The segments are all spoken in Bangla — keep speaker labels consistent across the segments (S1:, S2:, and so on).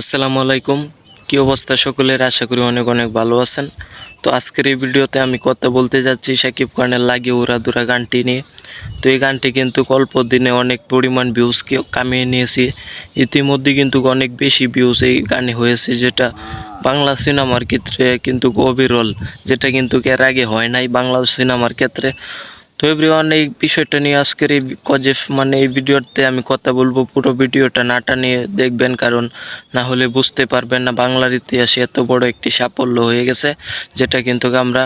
S1: আসসালামু আলাইকুম। কি অবস্থা সকলের? আশা করি অনেক অনেক ভালো আছেন। তো আজকের এই ভিডিওতে আমি কথা বলতে যাচ্ছি সাকিব খানের লাগে উড়া দুরা গানটি নিয়ে। তো এই গানটি কিন্তু অল্প দিনে অনেক পরিমাণ ভিউজ কামিয়ে নিয়েছি। ইতিমধ্যে কিন্তু অনেক বেশি ভিউজ এই গানে হয়েছে, যেটা বাংলা সিনেমার ক্ষেত্রে কিন্তু অবিরল যেটা কিন্তু এর আগে হয় নাই বাংলা সিনেমার ক্ষেত্রে। তো এভরিওয়ান এই বিষয়টা নিয়ে আজকের এই কজেফ মানে এই ভিডিওতে আমি কথা বলব পুরো ভিডিওটা নাটা নিয়ে দেখবেন, কারণ না হলে বুঝতে পারবেন না বাংলার ইতিহাসে এত বড় একটি সাফল্য হয়ে গেছে, যেটা কিন্তু আমরা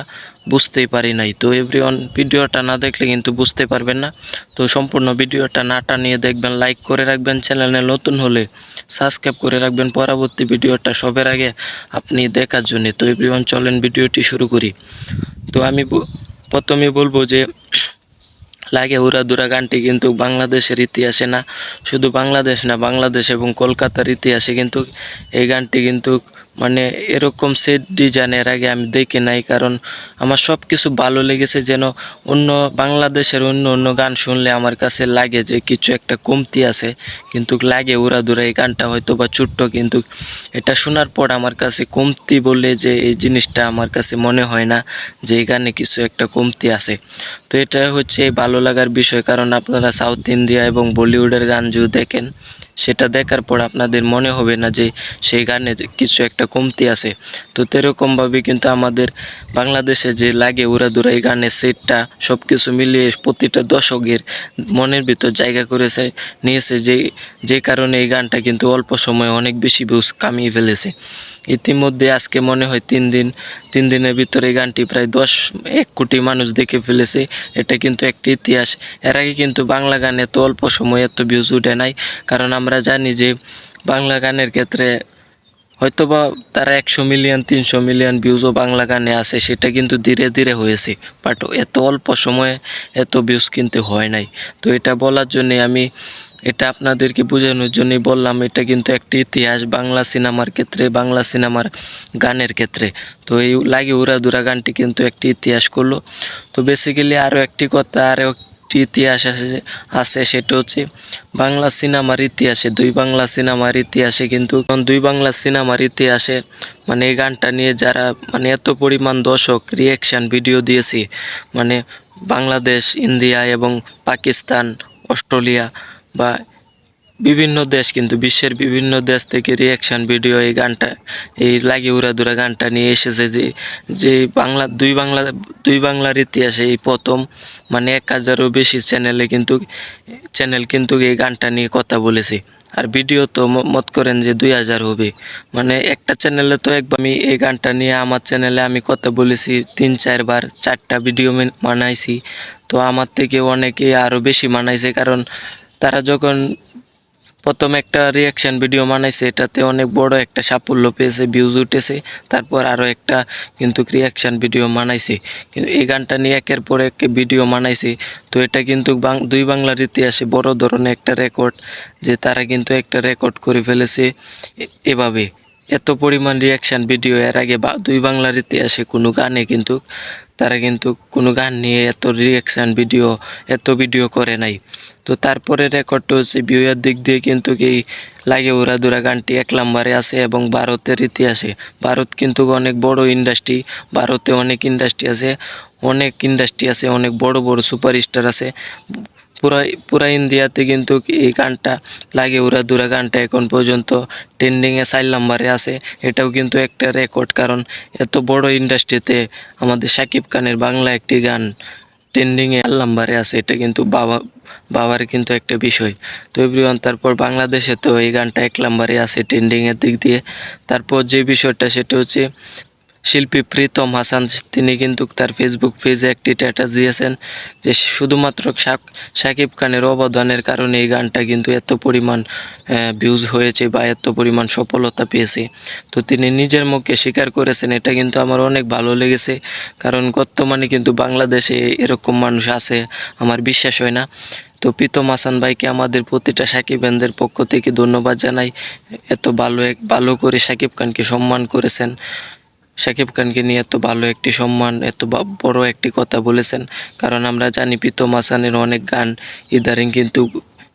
S1: বুঝতেই পারি নাই। তো এভরিওয়ান ভিডিওটা না দেখলে কিন্তু বুঝতে পারবেন না। তো সম্পূর্ণ ভিডিওটা নাটা নিয়ে দেখবেন লাইক করে রাখবেন, চ্যানেলে নতুন হলে সাবস্ক্রাইব করে রাখবেন, পরবর্তী ভিডিওটা সবের আগে আপনি দেখার জন্য। তো এভরিওয়ান চলেন ভিডিওটি শুরু করি। তো আমি প্রথমে বলব যে, লাগে উড়া দুরা গানটি কিন্তু বাংলাদেশের ইতিহাসে না, শুধু বাংলাদেশ না, বাংলাদেশ এবং কলকাতার ইতিহাসে কিন্তু এই গানটি কিন্তু মানে এরকম সেট ডিজাইনের আগে আমি দেখি নাই, কারণ আমার সব কিছু ভালো লেগেছে যেন অন্য বাংলাদেশের অন্য অন্য গান শুনলে আমার কাছে লাগে যে কিছু একটা কমতি আছে, কিন্তু লাগে উড়া দুরা এই গানটা হয়তো বা ছোট্ট, কিন্তু এটা শোনার পর আমার কাছে কমতি বলে যে এই জিনিসটা আমার কাছে মনে হয় না যে এই গানে কিছু একটা কমতি আছে। তো এটা হচ্ছে ভালো লাগার বিষয়, কারণ আপনারা সাউথ ইন্ডিয়া এবং বলিউডের গান যদি দেখেন সেটা দেখার পর আপনাদের মনে হবে না যে সেই গানে কিছু একটা কমতি আছে। তো তেরকমভাবে কিন্তু আমাদের বাংলাদেশে যে লাগে উড়াদুরা এই গানের সেটটা সব কিছু মিলিয়ে প্রতিটা দশকের মনের ভিতর জায়গা করেছে, নিয়েছে যে যে কারণে এই গানটা কিন্তু অল্প সময়ে অনেক বেশি ভিউজ কামিয়ে ফেলেছে। ইতিমধ্যে আজকে মনে হয় তিন দিন তিন দিনের ভিতরে গানটি প্রায় দশ, এক কোটি মানুষ দেখে ফেলেছে। এটা কিন্তু একটি ইতিহাস। এর আগে কিন্তু বাংলা গান এত অল্প সময়ে এত ভিউজ উঠে নাই। কারণ আমরা জানি যে বাংলা গানের ক্ষেত্রে হয়তোবা তারা একশো মিলিয়ন তিনশো মিলিয়ন ভিউজও বাংলা গানে আছে, সেটা কিন্তু ধীরে ধীরে হয়েছে। বাট এত অল্প সময়ে এত ভিউজ কিন্তু হয় নাই। তো এটা বলার জন্যে আমি এটা আপনাদেরকে বোঝানোর জন্যই বললাম, এটা কিন্তু একটি ইতিহাস বাংলা সিনেমার ক্ষেত্রে, বাংলা সিনেমার গানের ক্ষেত্রে। তো এই লাগে উড়াদুরা গানটি কিন্তু একটি ইতিহাস করল। তো বেসিক্যালি আরও একটি কথা, আরও একটি ইতিহাস আছে আছে সেটা হচ্ছে বাংলা সিনেমার ইতিহাসে, দুই বাংলা সিনেমার ইতিহাসে কিন্তু দুই বাংলা সিনেমার ইতিহাসে মানে এই গানটা নিয়ে যারা মানে এত পরিমাণ দর্শক রিয়াকশান ভিডিও দিয়েছে মানে বাংলাদেশ, ইন্ডিয়া এবং পাকিস্তান, অস্ট্রেলিয়া বা বিভিন্ন দেশ কিন্তু বিশ্বের বিভিন্ন দেশ থেকে রিয়াকশান ভিডিও এই গানটা, এই লাগি উড়াদুরা গানটা নিয়ে এসেছে যে যে বাংলা, দুই বাংলা, দুই বাংলার ইতিহাসে এই প্রথম মানে এক হাজারও বেশি চ্যানেলে কিন্তু চ্যানেল কিন্তু এই গানটা নিয়ে কথা বলেছে। আর ভিডিও তো মত করেন যে দুই হাজার হবে। মানে একটা চ্যানেলে তো একবার আমি এই গানটা নিয়ে আমার চ্যানেলে আমি কথা বলেছি, তিন চারবার চারটা ভিডিও বানাইছি তো আমার থেকে অনেকে আরও বেশি মানাইছে, কারণ তারা যখন প্রথম একটা রিয়াকশান ভিডিও বানাইছে, এটাতে অনেক বড় একটা সাফল্য পেয়েছে ভিউজ উঠেছে। তারপর আরও একটা কিন্তু রিয়াকশন ভিডিও বানাইছে। কিন্তু এই গানটা নিয়ে একের পর এক ভিডিও বানাইছে। তো এটা কিন্তু দুই বাংলার ইতিহাসে বড় ধরনের একটা রেকর্ড যে তারা কিন্তু একটা রেকর্ড করে ফেলেছে এভাবে। এত পরিমাণ রিয়াকশন ভিডিও এর আগে বা- দুই বাংলার ইতিহাসে কোনো গানে কিন্তু তারা কিন্তু কোনো গান নিয়ে এত রিয়াকশান ভিডিও এত ভিডিও করে নাই। তো তারপরে রেকর্ডটা হচ্ছে ভিউয়ের দিক দিয়ে কিন্তু কি লাগে উড়াদুরা গানটি এক নম্বরে আছে এবং ভারতের ইতিহাসে। ভারত কিন্তু অনেক বড় ইন্ডাস্ট্রি ভারতে অনেক ইন্ডাস্ট্রি আছে, অনেক ইন্ডাস্ট্রি আছে, অনেক বড় বড় সুপারস্টার আছে। পুরা পুরা ইন্ডিয়াতে কিন্তু এই গানটা লাগে। উড়া দুরা গানটা এখন পর্যন্ত ট্রেন্ডিংয়ে চার নাম্বারে আছে। এটাও কিন্তু একটা রেকর্ড কারণ এত বড় ইন্ডাস্ট্রিতে আমাদের সাকিব খানের বাংলা একটি গান ট্রেন্ডিংয়ে চার নাম্বারে আছে। এটা কিন্তু বাবা, বাবার কিন্তু একটা বিষয়। তো এভরিওয়ান তারপর বাংলাদেশে তো এই গানটা এক নাম্বারে আছে ট্রেন্ডিংয়ের দিক দিয়ে। তারপর যে বিষয়টা, সেটা হচ্ছে শিল্পী প্রীতম হাসান, তিনি কিন্তু তার ফেসবুক পেজে একটি স্ট্যাটাস দিয়েছেন যে শুধুমাত্র শাকিব খানের অবদানের কারণে এই গানটা কিন্তু এত পরিমাণ ভিউজ হয়েছে বা এত পরিমাণ সফলতা পেয়েছে। তো তিনি নিজের মুখে স্বীকার করেছেন, এটা কিন্তু আমার অনেক ভালো লেগেছে, কারণ বর্তমানে কিন্তু বাংলাদেশে এরকম মানুষ আছে, আমার বিশ্বাস হয় না। তো প্রীতম হাসান ভাইকে আমাদের প্রতিটা সাকিব খানদের পক্ষ থেকে ধন্যবাদ জানাই, এত ভালো এক, ভালো করে সাকিব খানকে সম্মান করেছেন। শাকিব খানকে নিয়ে এত ভালো একটি সম্মান, এত বড় একটি কথা বলেছেন। কারণ আমরা জানি প্রীতম হাসানের অনেক গান ইদারিং কিন্তু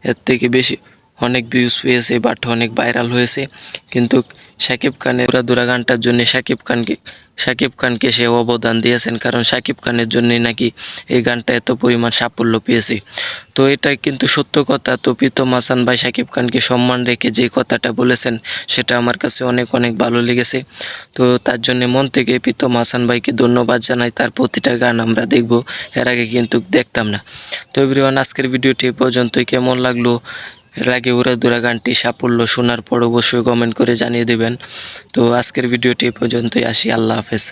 S1: এর থেকে বেশি অনেক ভিউজ পেয়েছে বাট অনেক ভাইরাল হয়েছে। কিন্তু শাকিব খানের উড়াদুরা গানটার জন্য শাকিব খানকে শাকিব খানকে সে অবদান দিয়েছেন, কারণ শাকিব খানের জন্যই নাকি এই গানটা এত পরিমাণ সাফল্য পেয়েছে। তো এটা কিন্তু সত্য কথা। তো প্রীতম হাসান ভাই শাকিব খানকে সম্মান রেখে যে কথাটা বলেছেন, সেটা আমার কাছে অনেক অনেক ভালো লেগেছে। তো তার জন্য মন থেকে প্রীতম হাসান ভাইকে ধন্যবাদ জানাই। তার প্রতিটা গান আমরা দেখব, এর আগে কিন্তু দেখতাম না। তো এভরিওয়ান আজকের ভিডিওটি পর্যন্তই। কেমন লাগল? এর আগে উড়া দুরা গানটি সাফল্য শোনার পর অবশ্যই কমেন্ট করে জানিয়ে দেবেন। তো আজকের ভিডিওটি পর্যন্তই। আসি, আল্লাহ হাফেজ।